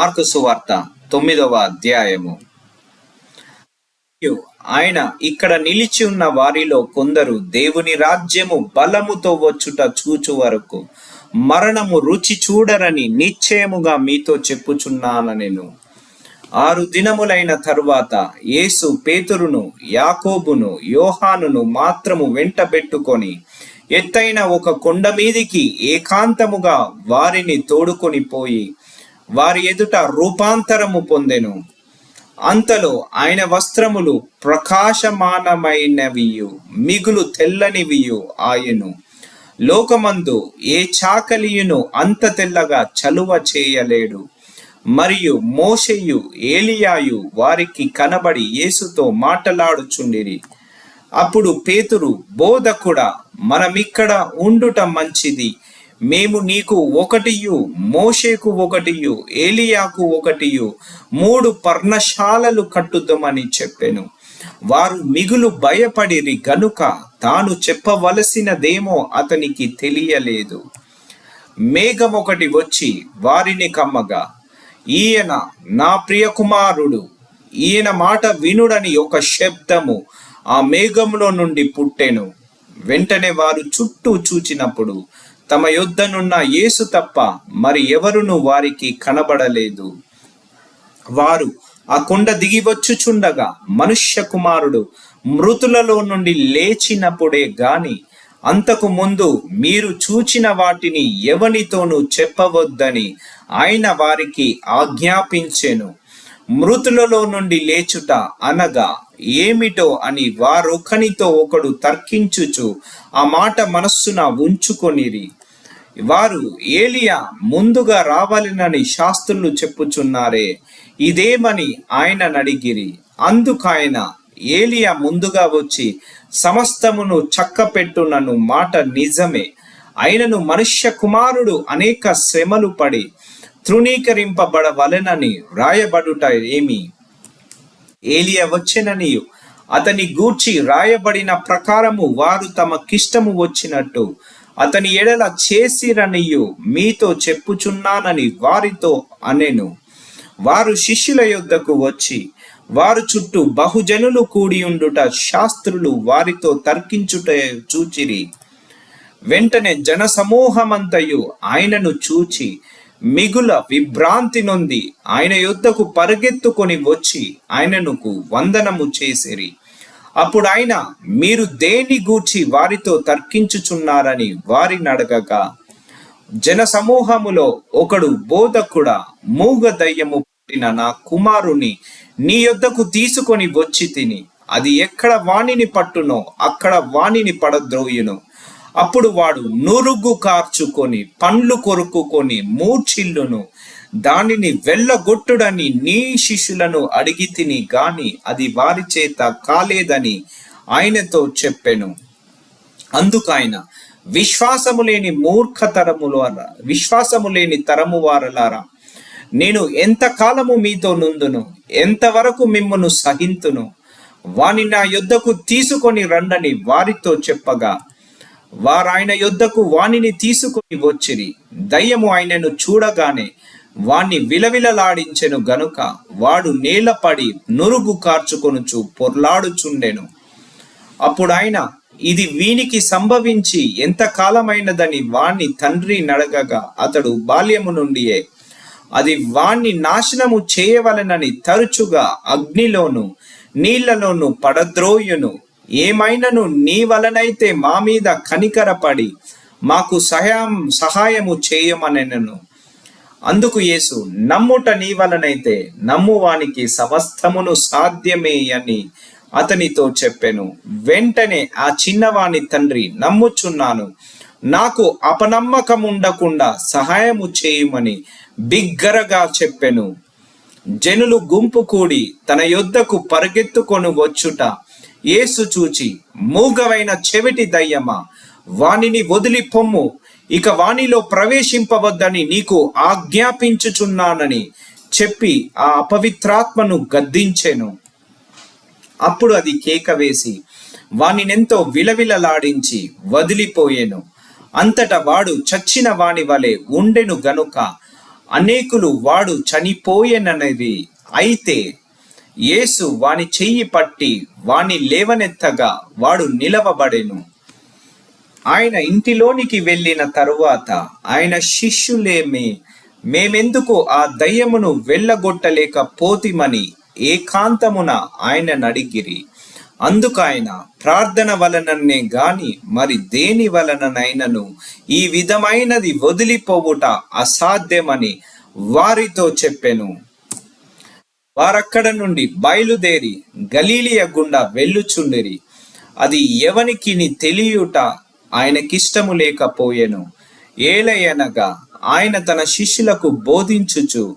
Mark సువార్త తొమ్మిదవ అధ్యాయము. ఆయన ఇక్కడ నిలిచి ఉన్న వారిలో కొందరు దేవుని రాజ్యము బలముతో వచ్చుట చూచు వరకు మరణము రుచి చూడరని నిశ్చయముగా మీతో చెప్పుచున్నాను నేను. ఆరు దినములైన తరువాత యేసు పేతురును యాకోబును యోహానును మాత్రము వెంటబెట్టుకొని ఎత్తైన ఒక కొండ మీదికి ఏకాంతముగా వారిని తోడుకొని పోయి వారి ఎదుట రూపాంతరము పొందెను. అంతలో ఆయన వస్త్రములు ప్రకాశమానమైనవియు మిగులు తెల్లనివియు ఆయను. లోకమందు ఏ చాకలియును అంత తెల్లగా చలువ చేయలేడు. మరియు మోషయు ఏలియాయు వారికి కనబడి యేసుతో మాటలాడుచుండిరి. అప్పుడు పేతురు బోధకుడా మనమిక్కడ ఉండుట మంచిది మేము నీకు ఒకటియు మోషేకు ఒకటియు ఏలియాకు ఒకటియు మూడు పర్ణశాలలు కట్టుదామని చెప్పాను. వారు మిగులు భయపడిరి గనుక తాను చెప్పవలసినదేమో అతనికి తెలియలేదు. మేఘం ఒకటి వచ్చి వారిని కమ్మగా ఈయన నా ప్రియ కుమారుడు ఈయన మాట వినుడని ఒక శబ్దము ఆ మేఘంలో నుండి పుట్టెను. వెంటనే వారు చుట్టూ చూచినప్పుడు తమ యుద్ధనున్న యేసు తప్ప మరి ఎవరును వారికి కనబడలేదు. వారు ఆ కొండ దిగి వచ్చుచుండగా మనుష్య కుమారుడు మృతులలో నుండి లేచినప్పుడే గాని అంతకు ముందు మీరు చూచిన వాటిని ఎవనితోనూ చెప్పవద్దని ఆయన వారికి ఆజ్ఞాపించెను. మృతులలో నుండి లేచుట అనగా ఏమిటో అని వారొకనితో ఒకడు తర్కించుచు ఆ మాట మనస్సున ఉంచుకొనిరి. వారు ఏలియా ముందుగా రావాలనని శాస్త్రులు చెప్పుచున్నారే ఇదేమని ఆయన నడిగిరి. అందుకాయన ఏలియా ముందుగా వచ్చి సమస్తమును చక్కపెట్టునను మాట నిజమే. అయినను మనుష్య కుమారుడు అనేక శ్రమలు పడి తృణీకరింపబడవలెనని రాయబడుట ఏమి? ఏలియ వచ్చెననియు. అతని గూర్చి రాయబడిన ప్రకారము వారు తమకిష్టము వచ్చినట్టు. అతని ఎడల చేసిరనియు మీతో చెప్పుచున్నానని వారితో అనెను. వారు శిష్యుల యొద్దకు వచ్చి వారు చుట్టూ బహుజనులు కూడి ఉండుట శాస్త్రులు వారితో తర్కించుట చూచిరి. వెంటనే జనసమూహమంతయు ఆయనను చూచి మిగుల విభ్రాంతి నొంది ఆయన యుద్ధకు పరిగెత్తుకొని వచ్చి ఆయననుకు వందనము చేసిరి. అప్పుడు ఆయన మీరు దేని గూర్చి వారితో తర్కించుచున్నారని వారిని అడగగా జన సమూహములో ఒకడు బోధకుడా మూగ దయ్యము పుట్టిన నా కుమారుని నీ యొద్దకు తీసుకొని వచ్చి తిని అది ఎక్కడ వాణిని పట్టునో అక్కడ వాణిని పడద్రోయును. అప్పుడు వాడు నురుగు కార్చుకొని పండ్లు కొరుకుకొని మూర్చిల్లును దానిని వెళ్ళగొట్టుడని నీ శిష్యులను అడిగి తిని గాని అది వారి చేత కాలేదని ఆయనతో చెప్పెను. అందుకైన విశ్వాసము లేని మూర్ఖతరముల విశ్వాసము లేని తరము వారలారా నేను ఎంత కాలము మీతో నుందును ఎంతవరకు మిమ్మను సహింతును? వాని నా యొద్దకు తీసుకొని రండని వారితో చెప్పగా వారాయన యొద్దకు వానిని తీసుకొని వచ్చిరి. దయ్యము ఆయనను చూడగానే వాణ్ణి విలవిలలాడించెను గనుక వాడు నేలపడి నురుగు కార్చుకొనుచు పొర్లాడుచుండెను. అప్పుడు ఆయన ఇది వీనికి సంభవించి ఎంత కాలమైనదని వాణ్ణి తండ్రి నడగగా అతడు బాల్యము నుండియే అది వాణ్ణి నాశనము చేయవలెనని తరచుగా అగ్నిలోను నీళ్ళలోను పడద్రోయును. ఏమైనను నీ వలనైతే మా మీద కనికరపడి మాకు సహాయం సహాయము చేయమనెను అందుకు యేసు నమ్ముట నీ వలనైతే నమ్మువానికి సమస్తమును సాధ్యమే అని అతనితో చెప్పాను. వెంటనే ఆ చిన్నవాని తండ్రి నమ్ముచున్నాను. నాకు అపనమ్మకం ఉండకుండా సహాయము చేయమని బిగ్గరగా చెప్పెను. జనులు గుంపు కూడి తన యొద్దకు పరిగెత్తుకొని వచ్చుట యేసు చూచి మూగవైన చెవిటి దయ్యమా వానిని వదిలి పొమ్ము ఇక వానిలో ప్రవేశింపవద్దని నీకు ఆజ్ఞాపించుచున్నానని చెప్పి ఆ అపవిత్రాత్మను గద్దించెను. అప్పుడు అది కేక వేసి వానినెంతో విలవిలలాడించి వదిలిపోయెను. అంతటా వాడు చచ్చిన వాని వలె ఉండెను గనుక అనేకులు వాడు చనిపోయేననేది అయితే యేసు వాని చెయ్యి పట్టి వాని లేవనెత్తగా వాడు నిలవబడెను. ఆయన ఇంటిలోనికి వెళ్ళిన తరువాత ఆయన శిష్యులేమి మేమెందుకు ఆ దయ్యమును వెళ్ళగొట్టలేక పోతిమని ఏకాంతమున ఆయన నడిగిరి. అందుకైన ప్రార్థన వలననే గాని మరి దేని వలననైనను ఈ విధమైనది వదిలిపోవుట అసాధ్యమని వారితో చెప్పెను. వారక్కడ నుండి బయలుదేరి గలీలియ గుండా వెళ్ళుచుండిరి. అది ఎవనికి తెలియుట ఆయనకిష్టము లేకపోయెను. ఏలయనగా ఆయన తన శిష్యులకు బోధించుచు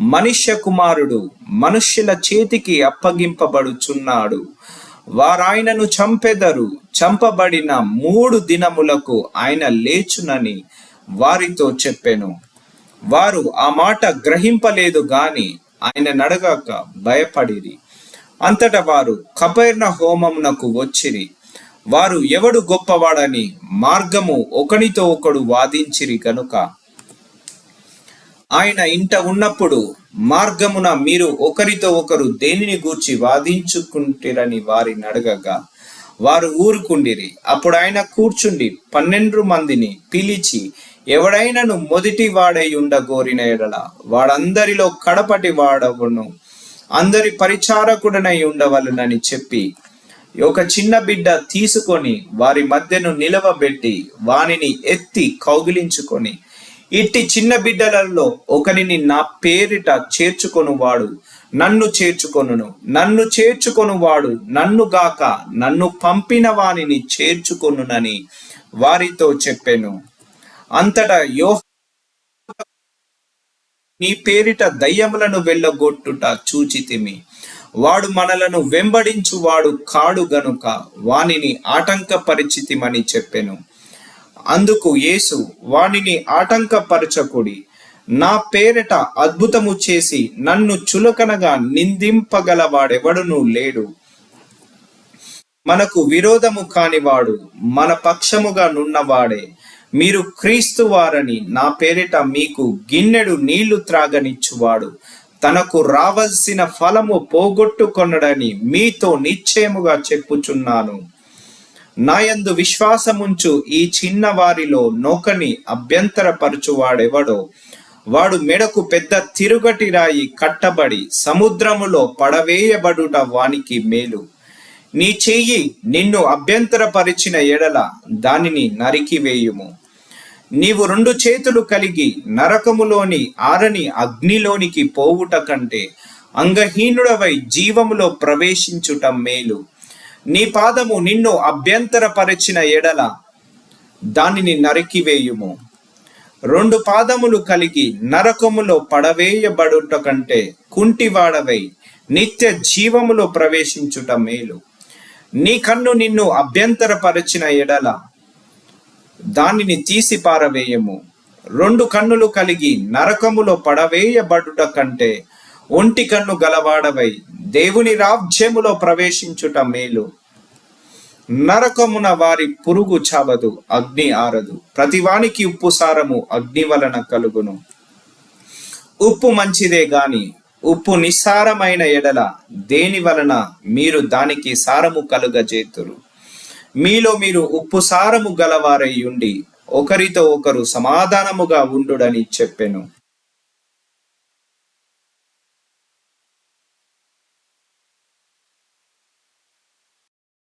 మనుష్య కుమారుడు మనుష్యుల చేతికి అప్పగింపబడుచున్నాడు. వారాయనను చంపెదరు. చంపబడిన మూడు దినములకు ఆయన లేచునని వారితో చెప్పెను. వారు ఆ మాట గ్రహింపలేదు గాని ఆయన నడగాక భయపడిరి. అంతట వారు కపైర్ణ హోమమునకు వచ్చిరి. వారు ఎవడు గొప్పవాడని మార్గము ఒకనితో ఒకడు వాదించిరి కనుక ఆయన ఇంట ఉన్నప్పుడు మార్గమున మీరు ఒకరితో ఒకరు దేనిని గూర్చి వాదించుకుంటిరని వారిని అడగగా వారు ఊరుకుండిరి. అప్పుడు ఆయన కూర్చుండి పన్నెండు మందిని పిలిచి ఎవడైనను మొదటి వాడై ఉండగోరిన ఎడల వాడందరిలో కడపటి వాడవును అందరి పరిచారకుడనై ఉండవలనని చెప్పి ఒక చిన్న బిడ్డ తీసుకొని వారి మధ్యను నిలవబెట్టి వానిని ఎత్తి కౌగిలించుకొని ఇట్టి చిన్న బిడ్డలలో ఒకరిని నా పేరిట చేర్చుకొనువాడు నన్ను చేర్చుకొనును. నన్ను చేర్చుకొనువాడు నన్ను గాక నన్ను పంపిన వానిని చేర్చుకొనునని వారితో చెప్పాను. అంతటా యో నీ పేరిట దయ్యములను వెళ్ళగొట్టుట చూచితిమి. వాడు మనలను వెంబడించు వాడు కాడు గనుక వానిని ఆటంకపరిచితిమని చెప్పెను. అందుకు యేసు వానిని ఆటంకపరచకుడి. నా పేరిట అద్భుతము చేసి నన్ను చులకనగా నిందింపగలవాడెవడునూ లేడు. మనకు విరోధము కానివాడు మన పక్షముగా నున్నవాడే. మీరు క్రీస్తు వారని నా పేరిట మీకు గిన్నెడు నీళ్ళు త్రాగనిచ్చువాడు. తనకు రావలసిన ఫలము పోగొట్టుకొనడని మీతో నిశ్చయముగా చెప్పుచున్నాను. నాయందు విశ్వాసముంచు ఈ చిన్న వారిలో అభ్యంతరపరచువాడెవడో. వాడు మెడకు పెద్ద తిరుగటి రాయి కట్టబడి సముద్రములో పడవేయబడుట వానికి మేలు. నీ చెయ్యి నిన్ను అభ్యంతరపరిచిన ఎడల దానిని నరికివేయుము. నీవు రెండు చేతులు కలిగి నరకములోని ఆరని అగ్నిలోనికి పోవుట కంటే అంగహీనుడవై జీవములో ప్రవేశించుట మేలు. నీ పాదము నిన్ను అభ్యంతరపరిచిన ఎడల దానిని నరికివేయుము. రెండు పాదములు కలిగి నరకములో పడవేయబడుట కంటే కుంటివాడవై నిత్య జీవములో ప్రవేశించుట మేలు. నీ కన్ను నిన్ను అభ్యంతరపరిచిన ఎడల దానిని తీసి పారవేయము. రెండు కన్నులు కలిగి నరకములో పడవేయబడుట కంటే ఒంటి కన్ను గలవాడవై దేవుని రాజ్యములో ప్రవేశించుట మేలు. నరకమున వారి పురుగు చావదు అగ్ని ఆరదు. ప్రతివానికి ఉప్పు సారము అగ్ని వలన కలుగును. ఉప్పు మంచిదే గాని ఉప్పు నిస్సారమైన ఎడల దేని వలన మీరు దానికి సారము కలుగజేతురు? మీలో మీరు ఉప్పు సారము గలవారై ఉండి ఒకరితో ఒకరు సమాధానముగా ఉండుడని చెప్పెను.